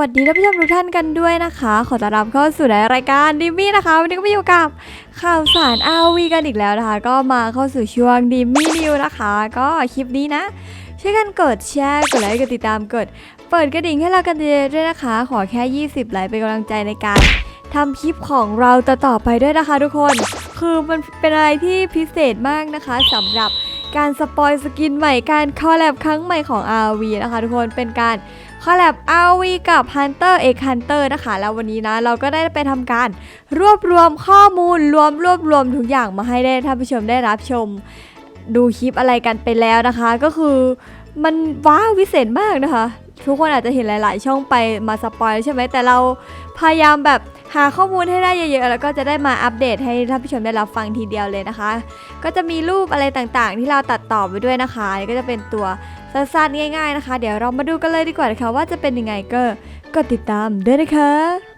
สวัสดีท่านผู้ชมทุกท่านกันด้วยนะคะ ขอต้อนรับเข้าสู่ในรายการดิมมี่นะคะ วันนี้ก็มาอยู่กับข่าวสารอาวีกันอีกแล้วนะคะ ก็มาเข้าสู่ช่วงดิมมี่นิวนะคะ ก็คลิปนี้นะช่วยกันกดแชร์กดไลค์กดติดตามกด เปิดกระดิ่งให้เรากันเยอะด้วยนะคะ ขอแค่ 20 ไลค์เป็นกำลังใจในการทำคลิปของเราต่อๆไปด้วยนะคะ ทุกคน คือมันเป็นอะไรที่พิเศษมากนะคะสำหรับการสปอยสกินใหม่การคอลแลบครั้งใหม่ของ RV นะคะ ทุกคนเป็นการ คอลแลบ RV กับ Hunter x Hunter นะคะ แล้ววันนี้นะเราก็ได้ไปทำการรวบรวมข้อมูลรวมรวบรวมทุกอย่างมาให้ได้ท่านผู้ชมได้รับชม ดูคลิปอะไรกันไปแล้วนะคะ ก็คือมันว้าววิเศษมากนะคะ ทุกคนอาจจะเห็นหลาย ๆ ช่องไปมาสปอยใช่ไหมแต่เราพยายามแบบ หาข้อมูลให้ได้เยอะๆ แล้วก็จะได้มาอัปเดตให้ท่านผู้ชมได้รับฟังทีเดียวเลยนะคะ ก็จะมีรูปอะไรต่างๆ ที่เราตัดต่อไปด้วยนะคะอันนี้ก็จะเป็นตัวสั้นๆง่าย ๆนะคะ เดี๋ยวเรามาดูกันเลยดีกว่านะคะว่าจะเป็นยังไงก็กดติดตามด้วยนะคะ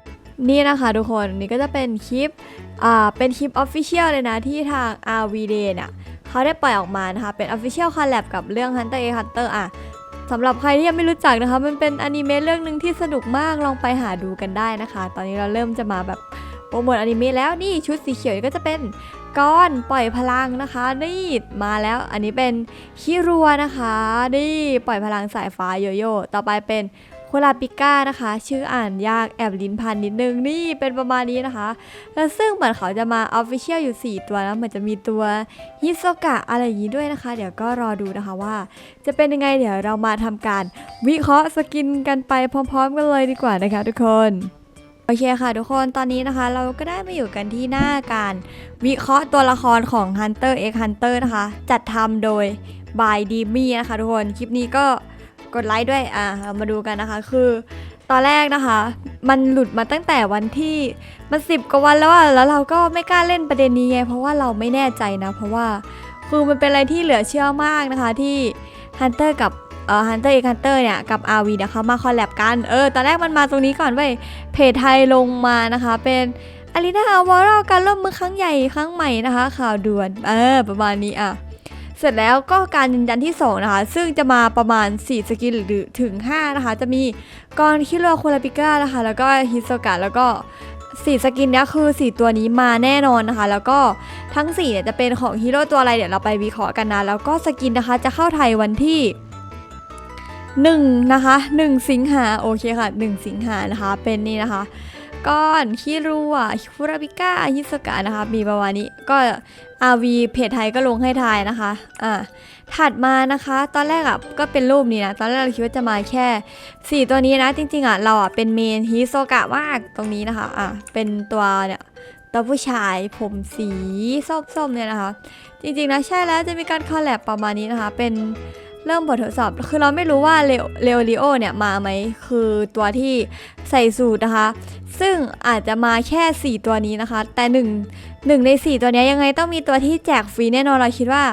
นี่นะคะทุกคนนี่ก็จะเป็นคลิปอ่าเป็นคลิป Official เลยนะที่ทาง RVD เนี่ยเขาได้ปล่อยออกมานะคะ เป็น Official Collab กับเรื่อง Hunter x Hunter อะสำหรับใครที่ยังไม่รู้จักนะคะ มันเป็นอนิเมะเรื่องหนึ่งที่สนุกมากลองไปหาดูกันได้นะคะ ตอนนี้เราเริ่มจะมาแบบโปรโมทอนิเมะแล้วนี่ชุดสีเขียวก็จะเป็นก้อนปล่อยพลังนะคะนี่มาแล้วอันนี้เป็นคิรัวนะคะนี่ปล่อยพลังสายฟ้าโยโย่ต่อไปเป็น โคลาปิก้านะคะ ชื่ออ่านยากแอบลิ้นพันนิดนึงนี่เป็นประมาณนี้นะคะ แล้วซึ่งเหมือนเขาจะมาออฟฟิเชียลอยู่ 4 ตัวแล้วเหมือนจะมีตัวฮิโซกะอะไรอย่างนี้ด้วยนะคะ เดี๋ยวก็รอดูนะคะว่า จะเป็นยังไงเดี๋ยวเรามาทำการวิเคราะห์สกินกันไปพร้อมๆกันเลยดีกว่านะคะทุกคนโอเคค่ะทุกคนตอนนี้นะคะ เราก็ได้มาอยู่กันที่หน้าการวิเคราะห์ตัวละครของ Hunter x Hunter นะคะ จัดทำโดย by d m y นะคะทุกคน คลิปนี้ก็ กดไลค์ด้วยอะเรามาดูกันนะคะ คือตอนแรกนะคะ มันหลุดมาตั้งแต่วันที่มันสิบกว่าวันแล้วอะแล้วเราก็ไม่กล้าเล่นประเด็นนี้ไงเพราะว่าเราไม่แน่ใจนะ เพราะว่าคือมันเป็นอะไรที่เหลือเชื่อมากนะคะที่ Hunter กับเอ่อ Hunter x Hunter เนี่ยกับ RV เนี่ยเขามาคอลแลบกันเออตอนแรกมันมาตรงนี้ก่อนเว้ยเพจไทยลงมานะคะ เป็นอารีนาวอร์การร่วมมือครั้งใหญ่ครั้งใหม่นะคะ ข่าวด่วนเออประมาณนี้อะ เสร็จแล้วก็การยืนยันที่ 2 นะคะ ซึ่งจะมาประมาณ 4 สกิลหรือถึง 5 นะคะ จะมีกอนคิโรโคลาปิก้านะคะ แล้วก็ฮิโซกะแล้วก็4สกินเนี้ยคือ 4 ตัวนี้มาแน่นอนนะคะ แล้วก็ทั้ง4เนี่ยจะเป็นของฮีโร่ตัวอะไรเดี๋ยวเราไปวิเคราะห์กันนะ แล้วก็สกินนะคะจะเข้าไทยวันที่1นะคะ1สิงหาโอเคค่ะ 1 สิงหานะคะเป็นนี่นะคะ ก้อนคิรัวคุราบิก้าฮิสกะนะคะ มีประมาณนี้ก็ RV เพจไทยก็ลงให้ทายนะคะ อ่า ถัดมานะคะ ตอนแรกอะก็เป็นรูปนี้นะ ตอนแรกเราคิดว่าจะมาแค่ 4 ตัวนี้นะ จริง ๆอะเราอะเป็นเมนฮิโซกะมากตรงนี้นะคะ อะเป็นตัวเนี่ยตัวผู้ชายผมสีส้มๆเนี่ยนะคะ จริงๆนะใช่แล้วจะมีการคอลแลบประมาณนี้นะคะ เป็น เริ่มบททดสอบ คือเราไม่รู้ว่าเลโอริโอเนี่ยมาไหม คือตัวที่ใส่สูตรนะคะ ซึ่งอาจจะมาแค่ 4 ตัวนี้นะคะ แต่1 1ใน 4 ตัวนี้ยังไงต้องมีตัวที่แจกฟรีแน่นอนเราคิดว่า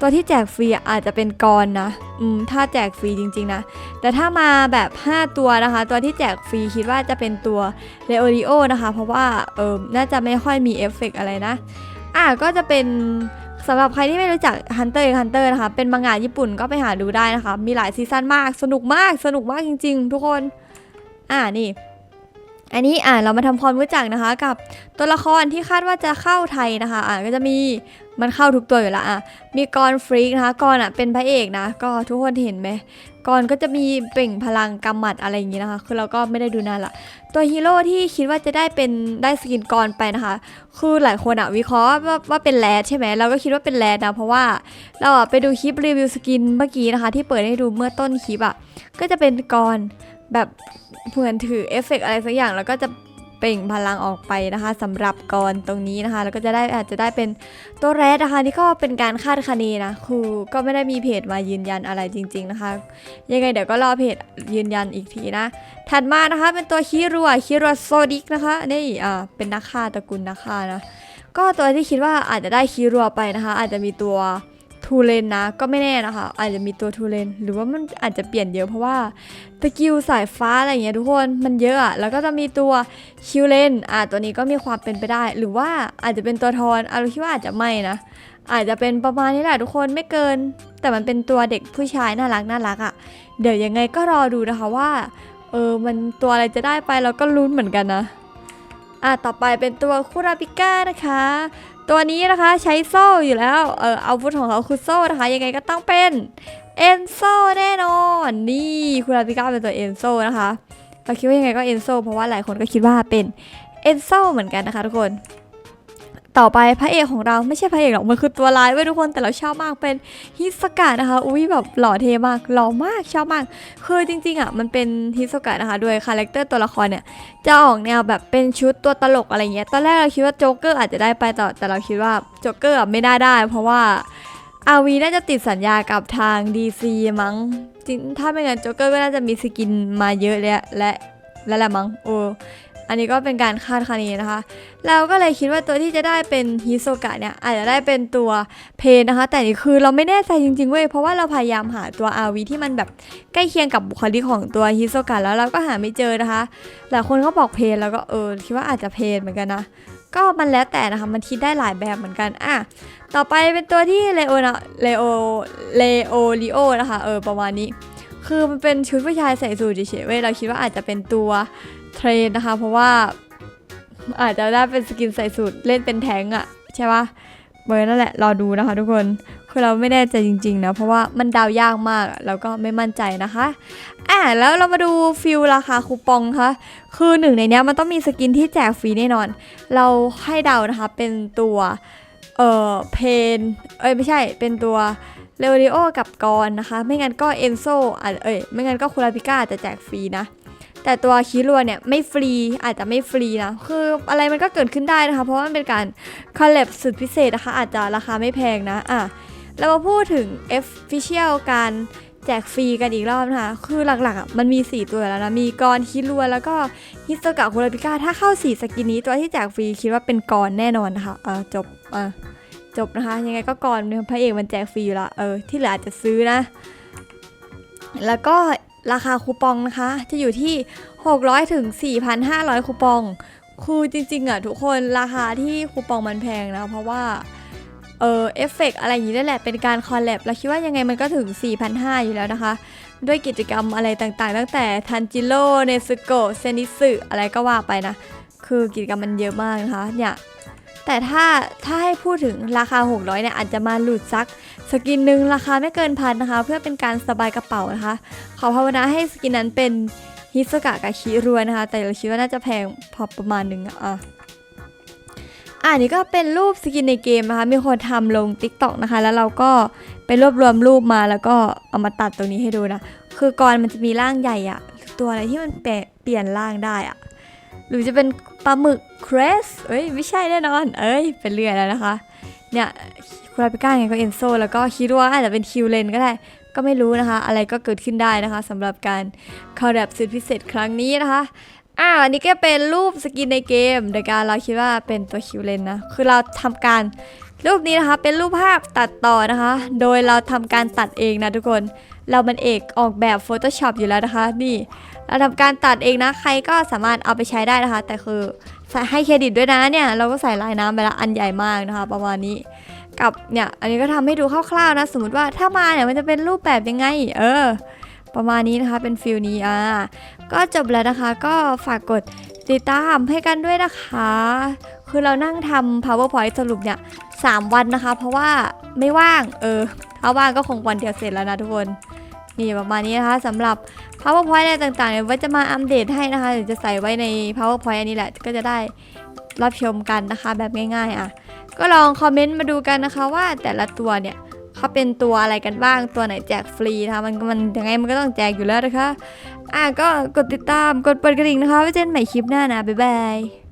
ตัวที่แจกฟรีอาจจะเป็นกรนะอืมถ้าแจกฟรีจริงๆนะ แต่ถ้ามาแบบ 5 ตัวนะคะ ตัวที่แจกฟรีคิดว่าจะเป็นตัวเลโอริโอนะคะ เพราะว่าเออน่าจะไม่ค่อยมีเอฟเฟกต์อะไรนะ อะก็จะเป็น สำหรับใครที่ไม่รู้จัก Hunter x Hunter นะคะ เป็นมังงะญี่ปุ่นก็ไปหาดูได้นะคะ มีหลายซีซั่นมาก สนุกมาก สนุกมากจริง ๆ ทุกคน อ่านี่ อันนี้อ่าเรามาทำความรู้จักนะคะกับตัวละครที่คาดว่าจะเข้าไทยนะคะอ่าก็จะมีมันเข้าทุกตัวอยู่ล้วอะมีกรฟรีกนะคะกรอะเป็นพระเอกนะ ก็ทุกคนเห็นไหมกรก็จะมีเปล่งพลังกำหมัดอะไรอย่างงี้นะคะ คือเราก็ไม่ได้ดูนานละตัวฮีโร่ที่คิดว่าจะได้เป็นได้สกินกรไปนะคะ คือหลายคนอะวิเคราะห์ว่าว่าเป็นแรดใช่ไหมเราก็คิดว่าเป็นแรดนะเพราะว่าเราอะไปดูคลิปรีวิวสกินเมื่อกี้นะคะ ที่เปิดให้ดูเมื่อต้นคลิปอะก็จะเป็นกร แบบเหมือนถือเอฟเฟกต์อะไรสักอย่างแล้วก็จะเปล่งพลังออกไปนะคะสำหรับกรตรงนี้นะคะ แล้วก็จะได้อาจจะได้เป็นตัวแรดนะคะนี่ก็เป็นการคาดคะเนนะคือก็ไม่ได้มีเพจมายืนยันอะไรจริง ๆนะคะ ยังไงเดี๋ยวก็รอเพจยืนยันอีกทีนะ ถัดมานะคะเป็นตัวคิรัวคิรัวโซดิกนะคะนี่อ่าเป็นนักฆ่าตระกูลนักฆ่านะก็ตัวที่คิดว่าอาจจะได้คิรัวไปนะคะ อาจจะมีตัว ทูเลนนะก็ไม่แน่นะคะ อาจจะมีตัวทูเลนหรือว่ามันอาจจะเปลี่ยนเยอะเพราะว่าสกิลสายฟ้าอะไรอย่างเงี้ยทุกคนมันเยอะอะแล้วก็จะมีตัวคิวเลนอ่าตัวนี้ก็มีความเป็นไปได้ หรือว่าอาจจะเป็นตัวทอนอาเราคิดว่าอาจจะไม่นะ อาจจะเป็นประมาณนี้แหละทุกคนไม่เกิน แต่มันเป็นตัวเด็กผู้ชายน่ารักน่ารักอะ่ะเดี๋ยวยังไงก็รอดูนะคะว่าเออมันตัวอะไรจะได้ไปเราก็ลุ้นเหมือนกันนะอะต่อไปเป็นตัวคุราปิก้านะคะ ตัวนี้นะคะใช้โซ่อยู่แล้วเอออาวุธของเขาคือโซ่นะคะ ยังไงก็ต้องเป็นเอนโซ่แน่นอน นี่คุราพิก้าเป็นตัวเอนโซ่นะคะเราคิดว่ายังไงก็เอนโซ่เพราะว่าหลายคนก็คิดว่าเป็นเอนโซ่เหมือนกันนะคะทุกคน ต่อไปพระเอกของเราไม่ใช่พระเอกหรอกมันคือตัวร้ายเว้ยทุกคนแต่เราชอบมากเป็นฮิสกะนะคะ อุ้ยแบบหล่อเทมากหล่อมากชอบมากคือจริงๆอะมันเป็นฮิสกะนะคะโดยคาแรคเตอร์ตัวละครเนี่ยจะออกแนวแบบเป็นชุดตัวตลกอะไรเงี้ยตอนแรกเราคิดว่าโจ๊กเกอร์อาจจะได้ไปต่อแต่เราคิดว่าโจ๊กเกอร์ไม่ได้ได้ เพราะว่าอาวีน่าจะติดสัญญากับทาง DC มั้งจริงถ้าไม่งั้นโจ๊กเกอร์ก็น่าจะมีสกินมาเยอะแล้วและและแหละมั้งโอ้ อันนี้ก็เป็นการคาดคะเนนะคะ เราก็เลยคิดว่าตัวที่จะได้เป็นฮิโซกะเนี่ยอาจจะได้เป็นตัวเพนนะคะ แต่นี่คือเราไม่แน่ใจจริงๆเว้ยเพราะว่าเราพยายามหาตัวอาวีที่มันแบบใกล้เคียงกับบุคลิกของตัวฮิโซกะแล้วเราก็หาไม่เจอนะคะหลายคนก็บอกเพนแล้วก็เออคิดว่าอาจจะเพนเหมือนกันนะก็มันแล้วแต่นะคะ มันคิดได้หลายแบบเหมือนกัน อะ ต่อไปเป็นตัวที่เลโอนะเลโอเลโอลิโอนะคะ เออ ประมาณนี้ คือมันเป็นชุดผู้ชายใส่สูทเฉยๆเว้ยเราคิดว่าอาจจะเป็นตัวเทรนนะคะ เพราะว่าอาจจะได้เป็นสกินใส่สูทเล่นเป็นแทงค์อะใช่ปะเบอร์นั่นแหละรอดูนะคะ ทุกคนคือเราไม่แน่ใจจริงๆนะเพราะว่ามันดาวยากมากแล้วก็ไม่มั่นใจนะคะอะแล้วเรามาดูฟิลราคาคูปองนะคะคือหนึ่งในนี้มันต้องมีสกินที่แจกฟรีแน่นอน เราให้เดานะคะเป็นตัวเอ่อเพนเอ้ยไม่ใช่เป็นตัว เลโอริโอกับกอนนะคะ ไม่งั้นก็เอนโซอะเอ้ยไม่งั้นก็คูราปิก้าจะแจกฟรีนะ แต่ตัวคิรัวเนี่ยไม่ฟรีอาจจะไม่ฟรีนะ คืออะไรมันก็เกิดขึ้นได้นะคะ เพราะว่ามันเป็นการคอลเลบสุดพิเศษนะคะ อาจจะราคาไม่แพงนะอะเรามาพูดถึง Official การแจกฟรีกันอีกรอบนะคะ คือหลักๆอะมันมี 4 ตัวแล้วนะ มีกรคิรัวแล้วก็ฮิสโตกะคุราปิก้าถ้าเข้า 4 สกินนี้ตัวที่แจกฟรีคิดว่าเป็นกรแน่นอนนะคะเออจบอะ จบนะคะ ยังไงก็กรเนี่ยพระเอกมันแจกฟรีอยู่ละเออที่เหลืออาจจะซื้อนะ แล้วก็ราคาคูปองนะคะ จะอยู่ที่ 600ถึง4,500 คูปอง คือจริงๆอะทุกคนราคาที่คูปองมันแพงนะ เพราะว่าเออเอฟเฟกอะไรอย่างนี้นั่นแหละเป็นการคอลแลบแล้วคิดว่ายังไงมันก็ถึง 4,500 อยู่แล้วนะคะ ด้วยกิจกรรมอะไรต่างๆ ตั้งแต่ทันจิโร่เนซึโกะเซนิสึอะไรก็ว่าไปนะ คือกิจกรรมมันเยอะมากนะคะเนี่ย แต่ถ้าถ้าให้พูดถึงราคา 600เนี่ยอาจจะมาหลุดซักสกินหนึ่งราคาไม่เกินพันนะคะ เพื่อเป็นการสบายกระเป๋านะคะ ขอภาวนาให้สกินนั้นเป็นฮิสกะกับคิรวยนะคะ แต่เราคิดว่าน่าจะแพงพอประมาณหนึ่งอะอะอ่านี่ก็เป็นรูปสกินในเกมนะคะ มีคนทำลง Tik t o อกนะคะ แล้วเราก็ไปรวบรวมรูปมาแล้วก็เอามาตัดตรงนี้ให้ดูนะ คือกรมันจะมีร่างใหญ่อะตัวอะไรที่มันเปลี่ยนเปลี่ยนร่างได้อะ หรือจะเป็นปลาหมึกเครสเอ้ยไม่ใช่แน่นอน เอ้ยเป็นเรื่อยแล้วนะคะ เนี่ยคูราปิก้าไงก็เอนโซแล้วก็คิดว่าอาจจะเป็นคิวเลนก็ได้ ก็ไม่รู้นะคะ อะไรก็เกิดขึ้นได้นะคะสำหรับการคอลแลบสุดพิเศษครั้งนี้นะคะอ่าอันนี้ก็เป็นรูปสกินในเกมโดยการเราคิดว่าเป็นตัวคิวเลนนะ คือเราทำการรูปนี้นะคะเป็นรูปภาพตัดต่อนะคะ โดยเราทำการตัดเองนะทุกคน เรามันเอกออกแบบ Photoshop อยู่แล้วนะคะ นี่เราทำการตัดเองนะ ใครก็สามารถเอาไปใช้ได้นะคะ แต่คือใส่ให้เครดิตด้วยนะเนี่ย เราก็ใส่ลายน้ำไปละอันใหญ่มากนะคะ ประมาณนี้กับเนี่ยอันนี้ก็ทำให้ดูคร่าวๆนะ สมมติว่าถ้ามาเนี่ยมันจะเป็นรูปแบบยังไง เออ ประมาณนี้นะคะเป็นฟิลนี้อ่าก็จบแล้วนะคะก็ฝากกดติดตามให้กันด้วยนะคะ คือเรานั่งทำ powerpoint สรุปเนี่ย3วันนะคะ เพราะว่าไม่ว่าง เออ ถ้าว่างก็คงวันเดียวเสร็จแล้วนะทุกคน นี่ประมาณนี้นะคะสำหรับ powerpoint อะไรต่างๆเนี่ยไว้จะมาอัปเดตให้นะคะหรือจะใส่ไว้ใน powerpoint อันนี้แหละก็จะได้รับชมกันนะคะแบบง่ายๆอะก็ลองคอมเมนต์มาดูกันนะคะว่าแต่ละตัวเนี่ยเขาเป็นตัวอะไรกันบ้างตัวไหนแจกฟรีนะคะมันมันยังไงมันก็ต้องแจกอยู่แล้วนะคะ อะก็กดติดตามกดเปิดกระดิ่งนะคะไว้เจอกันใหม่คลิปหน้านะบ๊ายบาย